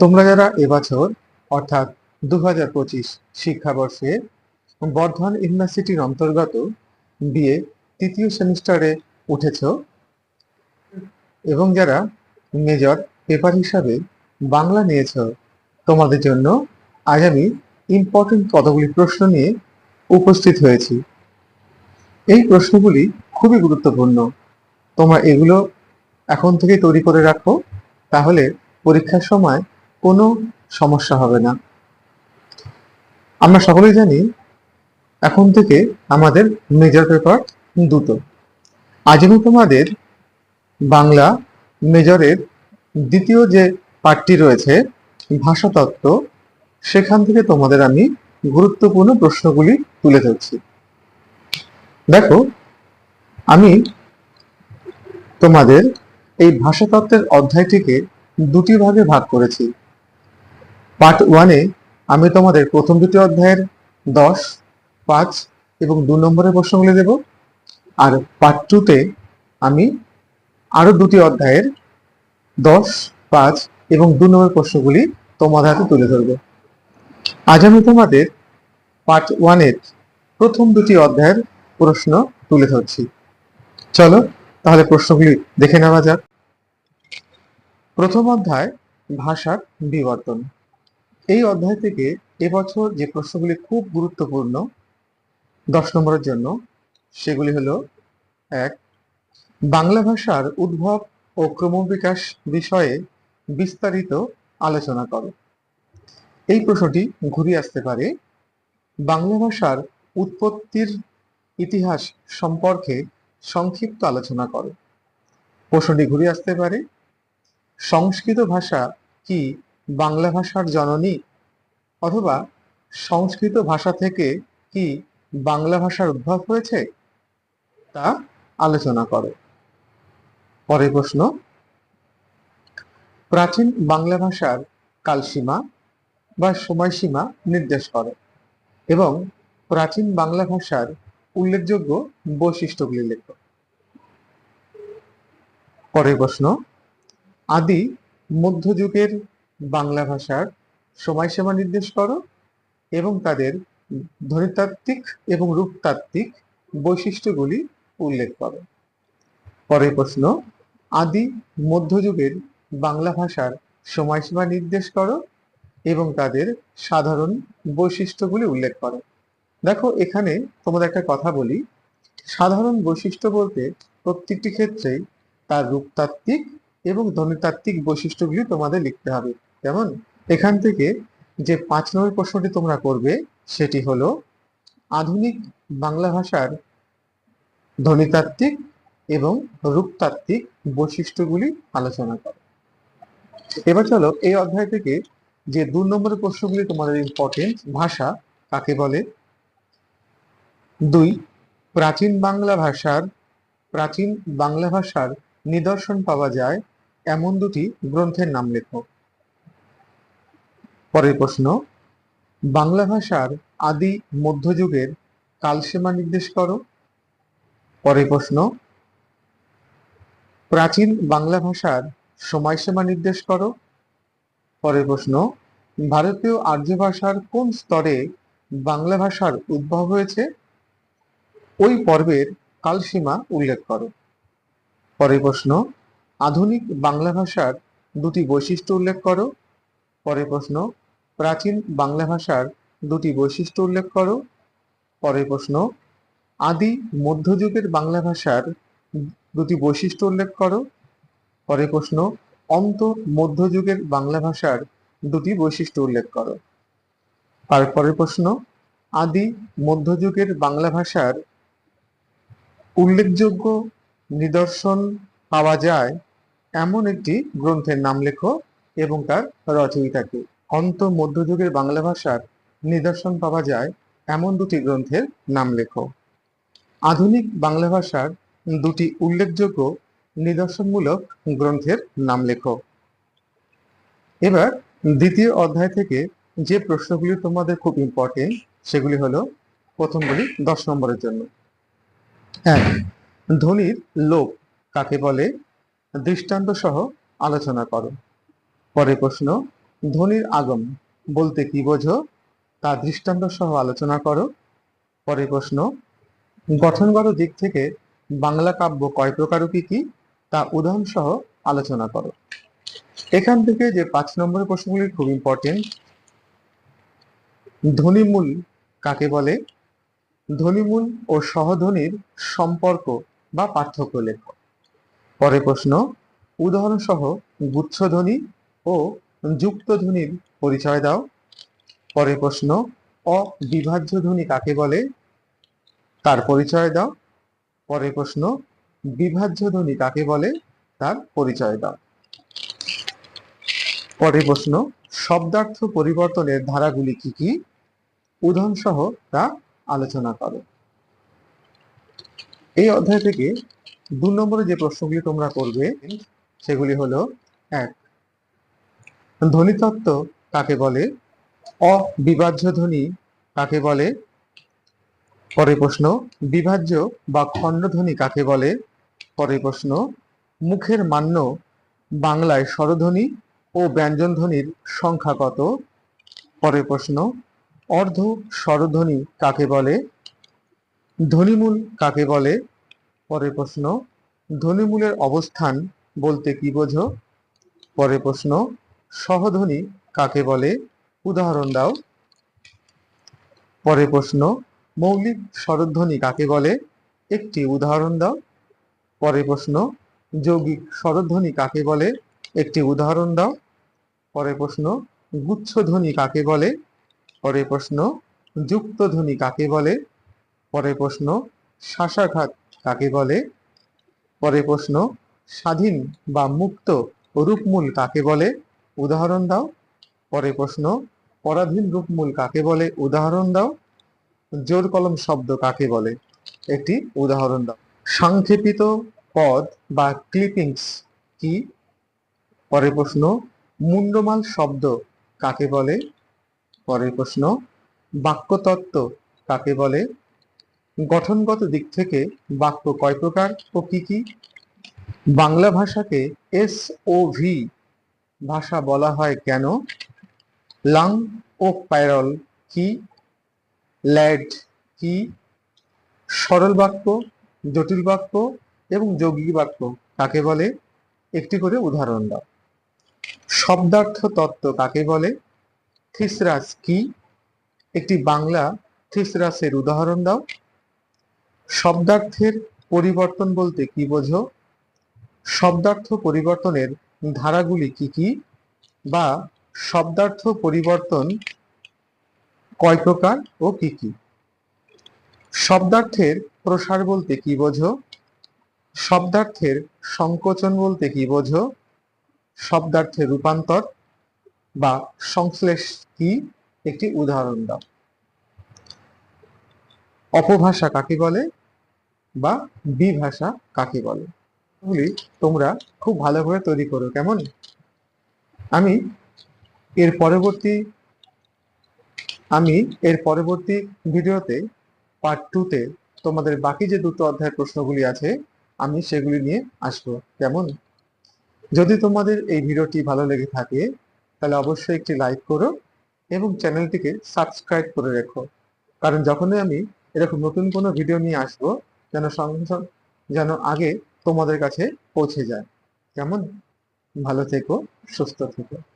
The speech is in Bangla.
তোমরা যারা এবছর, অর্থাৎ দু হাজার পঁচিশ শিক্ষাবর্ষে বর্ধমান ইউনিভার্সিটির অন্তর্গত বিএ তৃতীয় সেমিস্টারে উঠেছ এবং যারা মেজর পেপার হিসাবে বাংলা নিয়েছ, তোমাদের জন্য আজ আমি ইম্পর্টেন্ট কতগুলি প্রশ্ন নিয়ে উপস্থিত হয়েছি। এই প্রশ্নগুলি খুবই গুরুত্বপূর্ণ। তোমরা এগুলো এখন থেকে তৈরি করে রাখো, তাহলে পরীক্ষার সময় কোনো সমস্যা হবে না। আমরা সকলেই জানি এখন থেকে আমাদের মেজর পেপার দুটো। আজ আমি তোমাদের বাংলা মেজরের দ্বিতীয় যে পাঠটি রয়েছে ভাষাতত্ত্ব সেখান থেকে তোমাদের আমি গুরুত্বপূর্ণ প্রশ্নগুলি তুলে ধরছি। দেখো, আমি তোমাদের এই ভাষাতত্ত্বের অধ্যায়টিকে দুটি ভাগে ভাগ করেছি। পার্ট ওয়ানে আমি তোমাদের প্রথম দুটি অধ্যায়ের দশ, পাঁচ এবং দু নম্বরের প্রশ্নগুলি দেব। আর পার্ট টুতে আমি আরও দুটি অধ্যায়ের দশ, পাঁচ এবং দু নম্বর প্রশ্নগুলি তোমাদের হাতে তুলে ধরবো। আজ আমি তোমাদের পার্ট ওয়ানের প্রথম দুটি অধ্যায়ের প্রশ্ন তুলে ধরছি। চলো তাহলে প্রশ্নগুলি দেখে নেওয়া যাক। প্রথম অধ্যায় ভাষার বিবর্তন। এই অধ্যায় থেকে এবছর যে প্রশ্নগুলি খুব গুরুত্বপূর্ণ দশ নম্বরের জন্য, সেগুলি হলো, এক, বাংলা ভাষার উদ্ভব ও ক্রমবিকাশ বিষয়ে বিস্তারিত আলোচনা করো। এই প্রশ্নটি ঘুরিয়ে আসতে পারে, বাংলা ভাষার উৎপত্তির ইতিহাস সম্পর্কে সংক্ষিপ্ত আলোচনা করো। প্রশ্নটি ঘুরে আসতে পারে, সংস্কৃত ভাষা কি বাংলা ভাষার জননী অথবা সংস্কৃত ভাষা থেকে কি বাংলা ভাষার উদ্ভব হয়েছে? তা আলোচনা করো। পরের প্রশ্ন। প্রাচীন বাংলা ভাষার কালসীমা বা সময়সীমা নির্দেশ করে এবং প্রাচীন বাংলা ভাষার উল্লেখযোগ্য বৈশিষ্ট্যগুলি লেখ। পরের প্রশ্ন। আদি মধ্যযুগের বাংলা ভাষার সময়সীমা নির্দেশ করো এবং তাদের ধ্বনিতাত্ত্বিক এবং রূপতাত্ত্বিক বৈশিষ্ট্যগুলি উল্লেখ করো। পরের প্রশ্ন, আদি মধ্যযুগের বাংলা ভাষার সময়সীমা নির্দেশ করো এবং তাদের সাধারণ বৈশিষ্ট্যগুলি উল্লেখ করো। দেখো, এখানে তোমাদের একটা কথা বলি। সাধারণ বৈশিষ্ট্য বলতে প্রত্যেকটি ক্ষেত্রেই তার রূপতাত্ত্বিক এবং ধ্বনিতাত্ত্বিক বৈশিষ্ট্যগুলি তোমাদের লিখতে হবে। যেমন এখান থেকে যে পাঁচ নম্বর প্রশ্নটি তোমরা করবে, সেটি হলো, আধুনিক বাংলা ভাষার ধ্বনিতাত্ত্বিক এবং রূপতাত্ত্বিক বৈশিষ্ট্যগুলি আলোচনা করো। এবার চলো, এই অধ্যায় থেকে যে দু নম্বরের প্রশ্নগুলি তোমাদের ইম্পর্টেন্ট ভাষা, কাকে বলে? দুই, প্রাচীন বাংলা ভাষার, প্রাচীন বাংলা ভাষার নিদর্শন পাওয়া যায়। এমন দুটি গ্রন্থের নাম লেখো। পরের প্রশ্ন, বাংলা ভাষার আদি মধ্যযুগের কালসীমা নির্দেশ করো। পরের প্রশ্ন, প্রাচীন বাংলা ভাষার সময়সীমা নির্দেশ করো। পরের প্রশ্ন, ভারতীয় আর্য ভাষার কোন স্তরে বাংলা ভাষার উদ্ভব হয়েছে? ওই পর্বের কালসীমা উল্লেখ করো। পরের প্রশ্ন, আধুনিক বাংলা ভাষার দুটি বৈশিষ্ট্য উল্লেখ করো। পরের প্রশ্ন প্রাচীন বাংলা ভাষার দুটি বৈশিষ্ট্য উল্লেখ করো। পরের প্রশ্ন, আদি মধ্যযুগের বাংলা ভাষার দুটি বৈশিষ্ট্য উল্লেখ করো। পরের প্রশ্ন, অন্ত মধ্যযুগের বাংলা ভাষার দুটি বৈশিষ্ট্য উল্লেখ করো। তারপরের প্রশ্ন, আদি মধ্যযুগের বাংলা ভাষার উল্লেখযোগ্য নিদর্শন পাওয়া যায় এমন একটি গ্রন্থের নাম লেখো এবং তার রচয়িতাকে অন্ত মধ্যযুগের বাংলা ভাষার নিদর্শন পাওয়া যায় এমন দুটি গ্রন্থের নাম লেখো। আধুনিক বাংলা ভাষার দুটি উল্লেখযোগ্য নিদর্শনমূলক গ্রন্থের নাম লেখো। এবার দ্বিতীয় অধ্যায় থেকে যে প্রশ্নগুলি তোমাদের খুব ইম্পর্টেন্ট সেগুলি হলো প্রথমগুলি দশ নম্বরের জন্য। এক ধ্বনির লোপ কাকে বলে? দৃষ্টান্ত সহ আলোচনা করো। পরের প্রশ্ন ধ্বনির আগম বলতে কি বোঝো? তা দৃষ্টান্ত সহ আলোচনা করো। পরের প্রশ্ন, গঠনগত দিক থেকে বাংলা কাব্য কয় প্রকার কি কি? তা উদাহরণ সহ আলোচনা করো। এখান থেকে যে পাঁচ নম্বরের প্রশ্নগুলি খুব ইম্পর্টেন্ট ধ্বনিমূল কাকে বলে? ধ্বনিমূল ও সহধ্বনির সম্পর্ক বা পার্থক্য লেখ। পরে প্রশ্ন, উদাহরণ সহ গুচ্ছধ্বনি ও যুক্ত ধ্বনির পরিচয় দাও। পরের প্রশ্ন, অবিভাজ্য ধ্বনি কাকে বলে? তার পরিচয় দাও। পরের প্রশ্ন, বিভাজ্য ধ্বনি কাকে বলে? তার পরিচয় দাও। পরের প্রশ্ন, শব্দার্থ পরিবর্তনের ধারাগুলি কি কি? উদাহরণ সহ তা আলোচনা করো। এই অধ্যায় থেকে দু নম্বরে যে প্রশ্নগুলি তোমরা করবে, সেগুলি হলো, এক ধ্বনিতত্ত্ব কাকে বলে? অবিভাজ্য ধ্বনি কাকে বলে? পরে প্রশ্ন, বিভাজ্য বা খণ্ডধ্বনি কাকে বলে? পরে প্রশ্ন, মুখের মান্য বাংলায় স্বরধ্বনি ও ব্যঞ্জনধ্বনির সংখ্যা কত? পরের প্রশ্ন, অর্ধ স্বরধ্বনি কাকে বলে? ধ্বনিমূল কাকে বলে? পরের প্রশ্ন, ধ্বনিমূলের অবস্থান বলতে কি বোঝো? পরে প্রশ্ন সহধ্বনি কাকে বলে? উদাহরণ দাও। পরের প্রশ্ন, মৌলিক স্বরধ্বনি কাকে বলে? একটি উদাহরণ দাও। পরের প্রশ্ন, যৌগিক স্বরধ্বনি কাকে বলে? একটি উদাহরণ দাও। পরের প্রশ্ন, গুচ্ছধ্বনি কাকে বলে? পরের প্রশ্ন, যুক্তধ্বনি কাকে বলে? পরের প্রশ্ন, শাসাঘাত কাকে বলে? পরের প্রশ্ন, স্বাধীন বা মুক্ত রূপমূল কাকে বলে? উদাহরণ দাও। পরের প্রশ্ন, পরাধীন রূপমূল কাকে বলে? উদাহরণ দাও। জোর কলম শব্দ কাকে বলে? একটি উদাহরণ দাও। সংক্ষেপিত পদ বা ক্লিপিংস কি? পরের প্রশ্ন, মুন্ডমাল শব্দ কাকে বলে? পরের প্রশ্ন, বাক্যতত্ত্ব কাকে বলে? গঠনগত দিক থেকে বাক্য কয় প্রকার ও কি কি? বাংলা ভাষাকে এস ও ভি ভাষা বলা হয় কেন? লাং ও প্যারল কি? ল্যাড কি? সরল বাক্য, জটিল বাক্য এবং যৌগিক বাক্য কাকে বলে? একটি করে উদাহরণ দাও। শব্দার্থ তত্ত্ব কাকে বলে? থিসরাস কি? একটি বাংলা থিসরাসের উদাহরণ দাও। শব্দার্থের পরিবর্তন বলতে কি বোঝো? শব্দার্থ পরিবর্তনের ধারাগুলি কি কি বা শব্দার্থ পরিবর্তন কয় প্রকার ও কি কি? শব্দার্থের প্রসার বলতে কি বোঝো? শব্দার্থের সংকোচন বলতে কি বোঝো? শব্দার্থের রূপান্তর বা সংশ্লেষ কি? একটি উদাহরণ দাও। অপভাষা কাকে বলে বা বিভাষা কাকে বলে? এগুলি তোমরা খুব ভালোভাবে তৈরি করো, কেমন? আমি এর পরবর্তী, আমি এর পরবর্তী ভিডিওতে পার্ট টুতে তোমাদের বাকি যে দুটো অধ্যায়ের প্রশ্নগুলি আছে, আমি সেগুলি নিয়ে আসব, কেমন? যদি তোমাদের এই ভিডিওটি ভালো লেগে থাকে, তাহলে অবশ্যই একটি লাইক করো এবং চ্যানেলটিকে সাবস্ক্রাইব করে রেখো। কারণ যখনই আমি এরকম নতুন কোনো ভিডিও নিয়ে আসব, যেন যেন আগে তোমাদের কাছে পৌঁছে যায়। কেমন? ভালো থেকো সুস্থ থেকো।